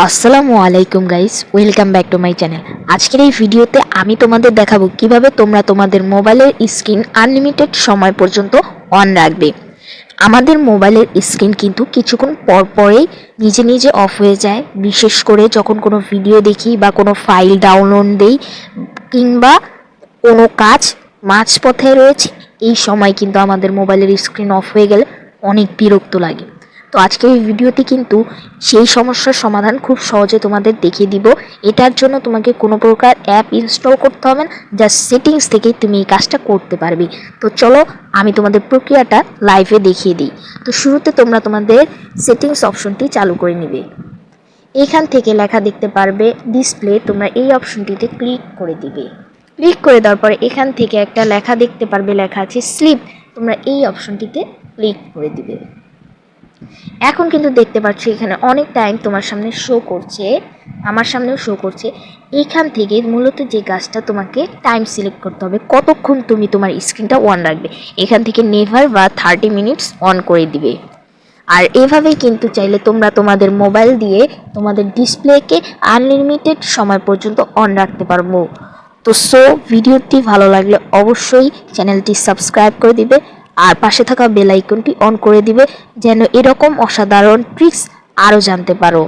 আসসালামু আলাইকুম guys welcome back to my channel আজকের এই ভিডিওতে আমি তোমাদের দেখাবো কীভাবে তোমরা তোমাদের মোবাইলের স্ক্রিন আনলিমিটেড সময় পর্যন্ত অন রাখবে। আমাদের মোবাইলের স্ক্রিন কিন্তু কিছুক্ষণ পর পরেই নিজে নিজে অফ হয়ে যায়। বিশেষ করে যখন কোনো ভিডিও দেখি বা কোনো ফাইল ডাউনলোড দেই কিংবা কোনো কাজ মাঝপথে রয়েছে, এই সময় কিন্তু আমাদের মোবাইলের স্ক্রিন অফ হয়ে গেলে অনেক বিরক্ত লাগে। তো আজকের এই ভিডিওতে কিন্তু সেই সমস্যার সমাধান খুব সহজে তোমাদের দেখিয়ে দিব। এটার জন্য তোমাকে কোনো প্রকার অ্যাপ ইনস্টল করতে হবে না জাস্ট সেটিংস থেকেই তুমি এই কাজটা করতে পারবে। তো চলো আমি তোমাদের প্রক্রিয়াটা লাইভে দেখিয়ে দিই। তো শুরুতে তোমরা তোমাদের সেটিংস অপশনটি চালু করে নিবে। এখান থেকে লেখা দেখতে পারবে ডিসপ্লে তোমরা এই অপশনটিতে ক্লিক করে দিবে। ক্লিক করে দেওয়ার পরে এখান থেকে একটা লেখা দেখতে পারবে, লেখা আছে স্লিপ তোমরা এই অপশনটিতে ক্লিক করে দিবে। এখন কিন্তু দেখতে পাচ্ছ এখানে অনেক টাইম তোমার সামনে শো করছে, আমার সামনেও শো করছে। এখান থেকে মূলত যে গাছটা তোমাকে টাইম সিলেক্ট করতে হবে, কতক্ষণ তুমি তোমার স্ক্রিনটা অন রাখবে। এখান থেকে নেভার বা থার্টি মিনিটস অন করে দিবে। আর এভাবেই কিন্তু চাইলে তোমরা তোমাদের মোবাইল দিয়ে তোমাদের ডিসপ্লেকে আনলিমিটেড সময় পর্যন্ত অন রাখতে পারব। তো সো ভিডিওটি ভালো লাগলে অবশ্যই চ্যানেলটি সাবস্ক্রাইব করে দিবে। আর পাশে থাকা বেল আইকনটি অন করে দিবে, যেন এরকম অসাধারণ ট্রিক্স আরও জানতে পারো।